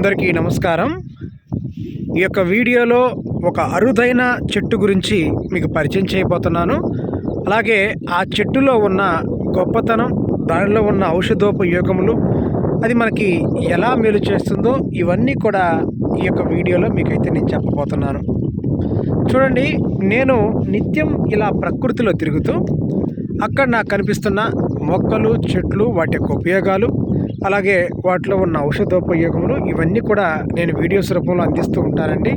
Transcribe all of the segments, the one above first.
అందరికీ నమస్కారం. ఈ యొక్క వీడియోలో ఒక అరుదైన చెట్టు గురించి మీకు పరిచయం చేయబోతున్నాను. అలాగే ఆ చెట్టులో ఉన్న గొప్పతనం దానిలో ఉన్న ఔషధోపయోగములు అది మనకి ఎలా మేలు చేస్తుందో ఇవన్నీ కూడా ఈ యొక్క వీడియోలో మీకైతే నేను చెప్పబోతున్నాను. చూడండి నేను నిత్యం ఇలా ప్రకృతిలో తిరుగుతూ అక్కడ నాకు కనిపిస్తున్న మొక్కలు చెట్లు వాటి యొక్క ఉపయోగాలు అలాగే వాటిలో ఉన్న ఔషధోపయోగములు ఇవన్నీ కూడా నేను వీడియోస్ రూపంలో అందిస్తూ ఉంటానండి.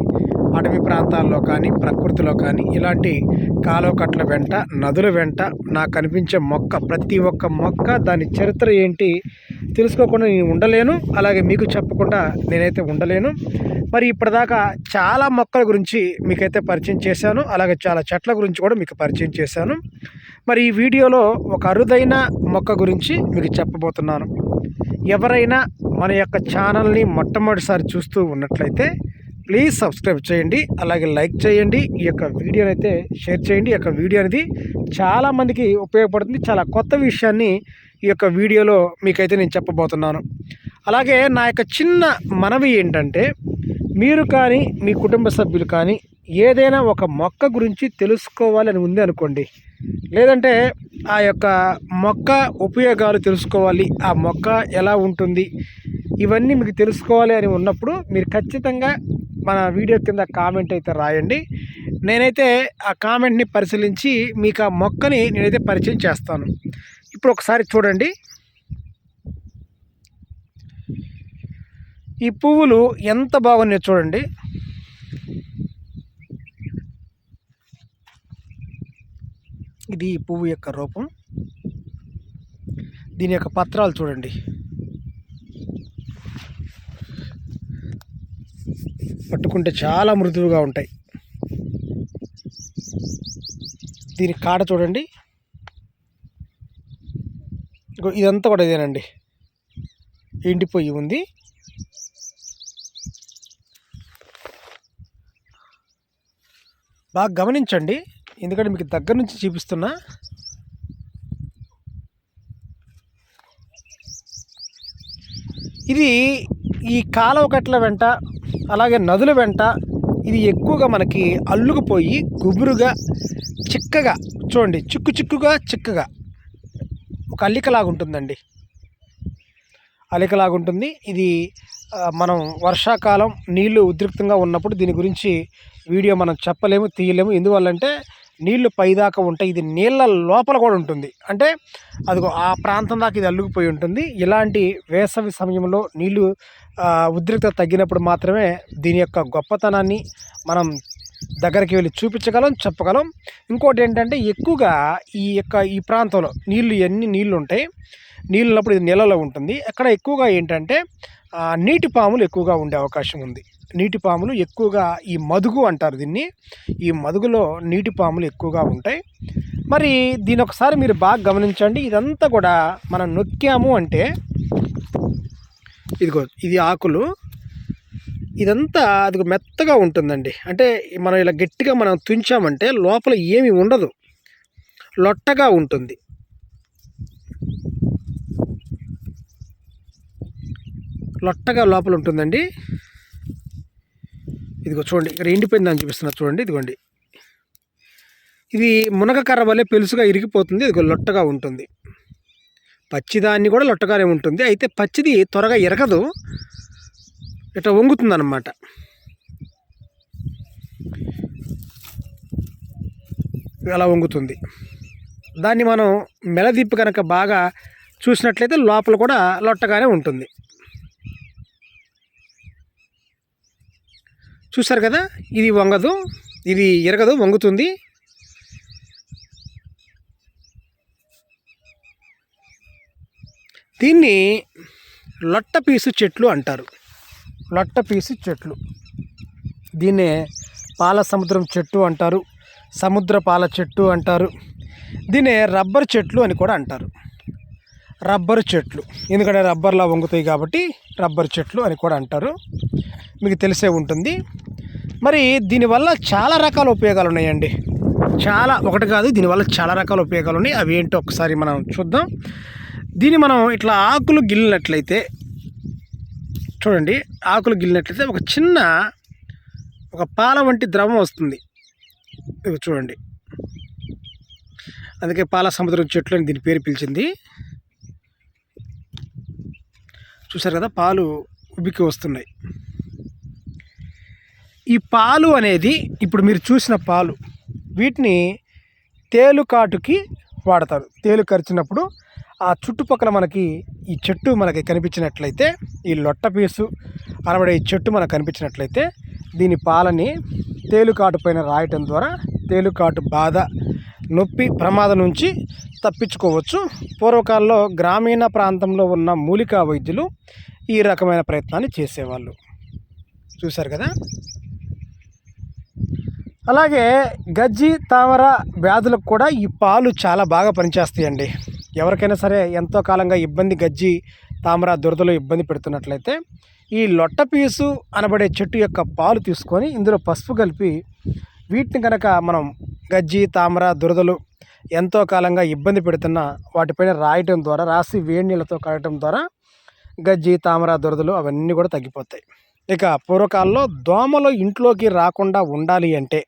అటవీ ప్రాంతాల్లో కానీ ప్రకృతిలో కానీ ఇలాంటి కాలువకట్ల వెంట నదుల వెంట నాకు కనిపించే మొక్క ప్రతి ఒక్క మొక్క దాని చరిత్ర ఏంటి తెలుసుకోకుండా నేను ఉండలేను. అలాగే మీకు చెప్పకుండా నేనైతే ఉండలేను. మరి ఇప్పటిదాకా చాలా మొక్కల గురించి మీకైతే పరిచయం చేశాను. అలాగే చాలా చెట్ల గురించి కూడా మీకు పరిచయం చేశాను. మరి ఈ వీడియోలో ఒక అరుదైన మొక్క గురించి మీకు చెప్పబోతున్నాను. ఎవరైనా మన యొక్క ఛానల్ని మొట్టమొదటిసారి చూస్తూ ఉన్నట్లయితే ప్లీజ్ సబ్స్క్రైబ్ చేయండి అలాగే లైక్ చేయండి ఈ యొక్క వీడియోని అయితే షేర్ చేయండి. ఈ యొక్క వీడియో అనేది చాలామందికి ఉపయోగపడుతుంది. చాలా కొత్త విషయాన్ని ఈ యొక్క వీడియోలో మీకైతే నేను చెప్పబోతున్నాను. అలాగే నా యొక్క చిన్న మనవి ఏంటంటే మీరు కానీ మీ కుటుంబ సభ్యులు కానీ ఏదైనా ఒక మొక్క గురించి తెలుసుకోవాలని ఉంది అనుకోండి. లేదంటే ఆ యొక్క మొక్క ఉపయోగాలు తెలుసుకోవాలి. ఆ మొక్క ఎలా ఉంటుంది? ఇవన్నీ మీకు తెలుసుకోవాలి అని ఉన్నప్పుడు మీరు ఖచ్చితంగా మన వీడియో కింద కామెంట్ అయితే రాయండి. నేనైతే ఆ కామెంట్ని పరిశీలించి మీకు ఆ మొక్కని నేనైతే పరిచయం చేస్తాను. ఇప్పుడు ఒకసారి చూడండి. ఈ పువ్వులు ఎంత బాగున్నాయో చూడండి. ఇది ఈ పువ్వు యొక్క రూపం. దీని యొక్క పత్రాలు చూడండి. పట్టుకుంటే చాలా మృదువుగా ఉంటాయి. దీని కాడ చూడండి. ఇదంతా కూడా ఇదేనండి. ఎండిపోయి ఉంది. బాగా గమనించండి. ఎందుకంటే మీకు దగ్గర నుంచి చూపిస్తున్నా. ఇది ఈ కాలువ కట్ల వెంట అలాగే నదుల వెంట ఇది ఎక్కువగా మనకి అల్లుకుపోయి గుబురుగా చిక్కగా చూడండి చిక్కు చిక్కుగా చిక్కగా. ఒక అల్లికలాగా ఉంటుందండి అల్లికలాగా ఉంటుంది ఇది మనం వర్షాకాలం నీళ్ళు ఉద్రిక్తంగా ఉన్నప్పుడు దీని గురించి వీడియో మనం చెప్పలేము తీయలేము. ఎందువల్లంటే నీళ్ళు పైదాకా ఉంటాయి ఇది నీళ్ళ లోపల కూడా ఉంటుంది. అంటే అదిగో ఆ ప్రాంతం దాకా ఇది అల్లుకుపోయి ఉంటుంది. ఇలాంటి వేసవి సమయంలో నీళ్ళు ఉద్రిక్త ఉద్రిక్తత తగ్గినప్పుడు మాత్రమే దీని యొక్క గొప్పతనాన్ని మనం దగ్గరికి వెళ్ళి చూపించగలం చెప్పగలం. ఇంకోటి ఏంటంటే ఎక్కువగా ఈ యొక్క ఈ ప్రాంతంలో నీళ్ళు ఎన్ని నీళ్ళు ఉంటాయి నీళ్ళు ఉన్నప్పుడు ఇది నీళ్ళలో ఉంటుంది. అక్కడ ఎక్కువగా ఏంటంటే నీటి పాములు ఎక్కువగా ఉండే అవకాశం ఉంది. నీటి పాములు ఎక్కువగా ఈ మదుగు అంటారు దీన్ని. ఈ మదుగులో నీటి పాములు ఎక్కువగా ఉంటాయి. మరి దీని ఒకసారి మీరు బాగా గమనించండి. ఇదంతా కూడా మనం నొక్కాము అంటే ఇదిగో ఇది ఆకులు. ఇదంతా అది మెత్తగా ఉంటుందండి. అంటే మనం ఇలా గట్టిగా మనం తుంచామంటే లోపల ఏమి ఉండదు. లొట్టగా ఉంటుంది. లొట్టగా లోపల ఉంటుందండి. ఇదిగో చూడండి ఇక్కడ ఎండిపోయిందని చూపిస్తున్నా చూడండి ఇదిగోండి. ఇది మునగ కర్ర వల్లే పెలుసుగా ఇరిగిపోతుంది ఇదిగో లొట్టగా ఉంటుంది. పచ్చిదాన్ని కూడా లొట్టగానే ఉంటుంది. అయితే పచ్చిది త్వరగా ఇరగదు ఇట్లా వంగుతుంది అన్నమాట అలా వంగుతుంది. దాన్ని మనం మెలదిప్పి కనుక బాగా చూసినట్లయితే లోపల కూడా లొట్టగానే ఉంటుంది. చూసారు కదా? ఇది వంగదు ఇది ఎరగదు వంగుతుంది. దీన్ని లొట్ట పీసు చెట్లు అంటారు. లొట్ట పీసు చెట్లు. దీన్నే పాల సముద్రం చెట్టు అంటారు సముద్ర పాల చెట్టు అంటారు. దీన్నే రబ్బర్ చెట్లు అని కూడా అంటారు. రబ్బర్ చెట్లు. ఎందుకంటే రబ్బర్లా వంగుతాయి కాబట్టి రబ్బర్ చెట్లు అని కూడా అంటారు. మీకు తెలిసే ఉంటుంది. మరి దీనివల్ల చాలా రకాల ఉపయోగాలు ఉన్నాయండి. చాలా ఒకటి కాదు దీనివల్ల చాలా రకాల ఉపయోగాలు ఉన్నాయి. అవి ఏంటో ఒకసారి మనం చూద్దాం. దీన్ని మనం ఇట్లా ఆకులు గిల్లినట్లయితే చూడండి ఆకులు గిల్లినట్లయితే ఒక చిన్న ఒక పాల వంటి ద్రవం వస్తుంది. ఇవి చూడండి. అందుకే పాల సముద్రం చెట్లు అని దీని పేరు పిలిచింది. చూసారు కదా పాలు ఉబ్బికి వస్తున్నాయి. ఈ పాలు అనేది ఇప్పుడు మీరు చూసిన పాలు వీటిని తేలుకాటుకి వాడతారు. తేలు కరిచినప్పుడు ఆ చుట్టుపక్కల మనకి ఈ చెట్టు మనకి కనిపించినట్లయితే ఈ లొట్ట పీసు అనబడే ఈ చెట్టు మనకు కనిపించినట్లయితే దీని పాలని తేలుకాటు పైన రాయటం ద్వారా తేలుకాటు బాధ నొప్పి ప్రమాదం నుంచి తప్పించుకోవచ్చు. పూర్వకాలంలో గ్రామీణ ప్రాంతంలో ఉన్న మూలికా వైద్యులు ఈ రకమైన ప్రయత్నాన్ని చేసేవాళ్ళు. చూశారు కదా? అలాగే గజ్జి తామర వ్యాధులకు కూడా ఈ పాలు చాలా బాగా పనిచేస్తాయండి. ఎవరికైనా సరే ఎంతో కాలంగా ఇబ్బంది గజ్జి తామర దురదలు ఇబ్బంది పెడుతున్నట్లయితే ఈ లొట్ట పీసు అనబడే చెట్టు యొక్క పాలు తీసుకొని ఇందులో పసుపు కలిపి వీటిని కనుక మనం గజ్జి తామర దురదలు ఎంతో కాలంగా ఇబ్బంది పెడుతున్న వాటిపైన రాయటం ద్వారా రాసి వేడి నీళ్ళతో కడటం ద్వారా గజ్జి తామర దురదలు అవన్నీ కూడా తగ్గిపోతాయి. ఇక పూర్వకాలంలో దోమలు ఇంట్లోకి రాకుండా ఉండాలి అంటే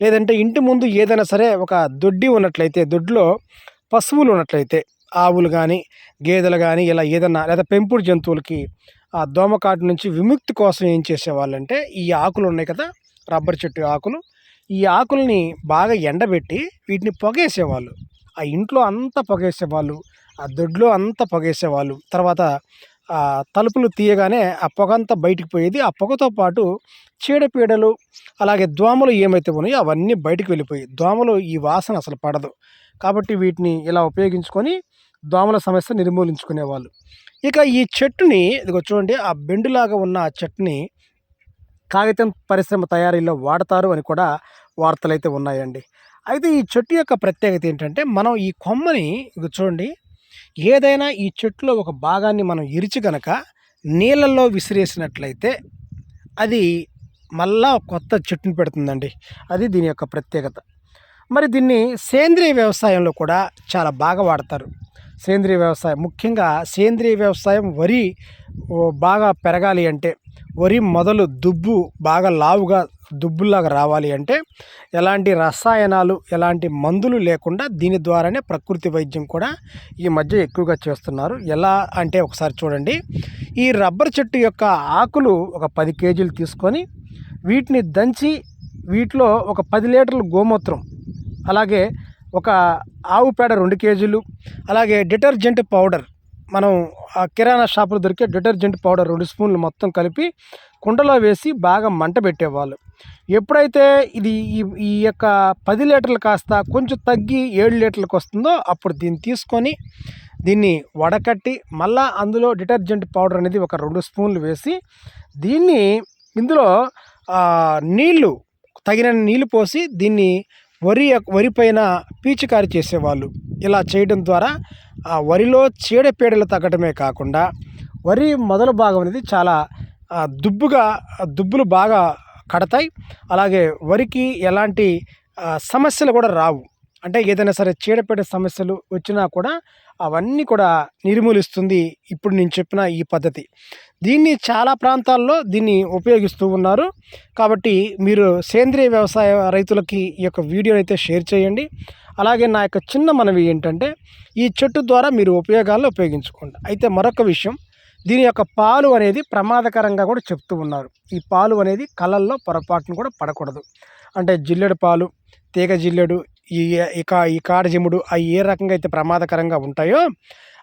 లేదంటే ఇంటి ముందు ఏదైనా సరే ఒక దొడ్డి ఉన్నట్లయితే దొడ్లో పశువులు ఉన్నట్లయితే ఆవులు కానీ గేదెలు కానీ ఇలా ఏదైనా లేదా పెంపుడు జంతువులకి ఆ దోమకాటు నుంచి విముక్తి కోసం ఏం చేసేవాళ్ళంటే ఈ ఆకులు ఉన్నాయి కదా రబ్బర్ చెట్టు ఆకులు ఈ ఆకుల్ని బాగా ఎండబెట్టి వీటిని పొగేసేవాళ్ళు. ఆ ఇంట్లో అంతా పొగేసేవాళ్ళు ఆ దొడ్లో అంతా పొగేసేవాళ్ళు. తర్వాత తలుపులు తీయగానే ఆ పొగ అంతా బయటికి పోయేది. ఆ పొగతో పాటు చీడపీడలు అలాగే దోమలు ఏమైతే ఉన్నాయో అవన్నీ బయటికి వెళ్ళిపోయి దోమలు ఈ వాసన అసలు పడదు. కాబట్టి వీటిని ఇలా ఉపయోగించుకొని దోమల సమస్య నిర్మూలించుకునేవాళ్ళు. ఇక ఈ చెట్టుని ఇదిగో చూడండి ఆ బెండులాగా ఉన్న ఆ చెట్టుని కాగితం పరిశ్రమ తయారీలో వాడతారు అని కూడా వార్తలు అయితే ఉన్నాయండి. అయితే ఈ చెట్టు యొక్క ప్రత్యేకత ఏంటంటే మనం ఈ కొమ్మని ఇదిగో చూడండి ఏదైనా ఈ చెట్టులో ఒక భాగాన్ని మనం ఇరిచి కనుక నీళ్ళల్లో విసిరేసినట్లయితే అది మళ్ళా కొత్త చెట్టుని పెడుతుందండి. అది దీని యొక్క ప్రత్యేకత. మరి దీన్ని సేంద్రియ వ్యవసాయంలో కూడా చాలా బాగా వాడతారు. సేంద్రియ వ్యవసాయం ముఖ్యంగా సేంద్రియ వ్యవసాయం వరి బాగా పెరగాలి అంటే వరి మొదలు దుబ్బు బాగా లావుగా దుబ్బులాగా రావాలి అంటే ఎలాంటి రసాయనాలు ఎలాంటి మందులు లేకుండా దీని ద్వారానే ప్రకృతి వైద్యం కూడా ఈ మధ్య ఎక్కువగా చేస్తున్నారు. ఎలా అంటే ఒకసారి చూడండి. ఈ రబ్బర్ చెట్టు యొక్క ఆకులు ఒక పది కేజీలు తీసుకొని వీటిని దంచి వీటిలో ఒక పది లీటర్లు గోమూత్రం అలాగే ఒక ఆవు పేడ రెండు కేజీలు అలాగే డిటర్జెంట్ పౌడర్ మనం ఆ కిరాణా షాపులో దొరికే డిటర్జెంట్ పౌడర్ రెండు స్పూన్లు మొత్తం కలిపి కుండలో వేసి బాగా మంట పెట్టేవాళ్ళు. ఎప్పుడైతే ఇది ఈ ఈ యొక్క పది లీటర్లు కాస్త కొంచెం తగ్గి ఏడు లీటర్లకు వస్తుందో అప్పుడు దీన్ని తీసుకొని దీన్ని వడకట్టి మళ్ళా అందులో డిటర్జెంట్ పౌడర్ అనేది ఒక రెండు స్పూన్లు వేసి దీన్ని ఇందులో నీళ్ళు తగిన నీళ్ళు పోసి దీన్ని వరి యొక్క- వరి పైన పీచికారి చేసేవాళ్ళు. ఇలా చేయడం ద్వారా ఆ వరిలో చీడపీడలు తగ్గడమే కాకుండా వరి మొదలు భాగం అనేది చాలా దుబ్బుగా దుబ్బులు బాగా కడతాయి. అలాగే వరికి ఎలాంటి సమస్యలు కూడా రావు. అంటే ఏదైనా సరే చీడపీడ సమస్యలు వచ్చినా కూడా అవన్నీ కూడా నిర్మూలిస్తుంది ఇప్పుడు నేను చెప్పిన ఈ పద్ధతి. దీన్ని చాలా ప్రాంతాల్లో దీన్ని ఉపయోగిస్తూ ఉన్నారు. కాబట్టి మీరు సేంద్రియ వ్యవసాయ రైతులకి ఈ యొక్క వీడియోని అయితే షేర్ చేయండి. అలాగే నా యొక్క చిన్న మనవి ఏంటంటే ఈ చెట్టు ద్వారా మీరు ఉపయోగాల్లో ఉపయోగించుకోండి. అయితే మరొక విషయం దీని యొక్క పాలు అనేది ప్రమాదకరంగా కూడా చెప్తూ ఉన్నారు. ఈ పాలు అనేది కళ్ళల్లో పొరపాటును కూడా పడకూడదు. అంటే జిల్లెడు పాలు తీగ జిల్లెడు ఈ ఇక ఈ కాడజిముడు అవి ఏ రకంగా అయితే ప్రమాదకరంగా ఉంటాయో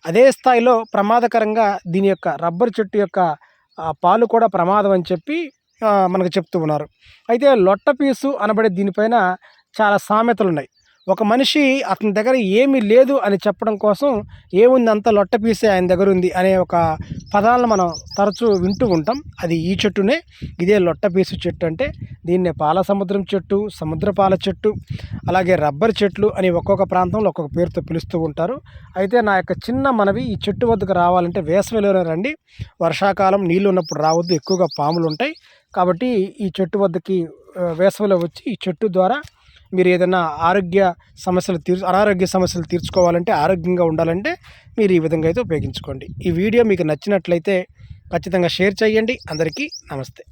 అదే స్థాయిలో ప్రమాదకరంగా దీని యొక్క రబ్బర్ చెట్టు యొక్క పాలు కూడా ప్రమాదం అని చెప్పి మనకు చెప్తూ ఉన్నారు. అయితే లొట్ట పీసు అనబడే దీనిపైన చాలా సామెతలు ఉన్నాయి ఒక మనిషి అతని దగ్గర ఏమీ లేదు అని చెప్పడం కోసం ఏముంది అంత లొట్ట పీసే ఆయన దగ్గర ఉంది అనే ఒక పదాలను మనం తరచూ వింటూ ఉంటాం. అది ఈ చెట్టునే ఇదే లొట్ట పీసు చెట్టు అంటే దీన్నే పాల సముద్రం చెట్టు సముద్రపాల చెట్టు అలాగే రబ్బర్ చెట్లు అని ఒక్కొక్క ప్రాంతంలో ఒక్కొక్క పేరుతో పిలుస్తూ ఉంటారు. అయితే నా యొక్క చిన్న మనవి ఈ చెట్టు వద్దకు రావాలంటే వేసవిలోనే రండి. వర్షాకాలం నీళ్ళు ఉన్నప్పుడు రావద్దు ఎక్కువగా పాములు ఉంటాయి. కాబట్టి ఈ చెట్టు వద్దకి వేసవిలో వచ్చి ఈ చెట్టు ద్వారా మీరు ఏదైనా ఆరోగ్య సమస్యలు తీర్ అనారోగ్య సమస్యలు తీర్చుకోవాలంటే ఆరోగ్యంగా ఉండాలంటే మీరు ఈ విధంగా అయితే ఉపయోగించుకోండి. ఈ వీడియో మీకు నచ్చినట్లయితే ఖచ్చితంగా షేర్ చేయండి. అందరికీ నమస్తే.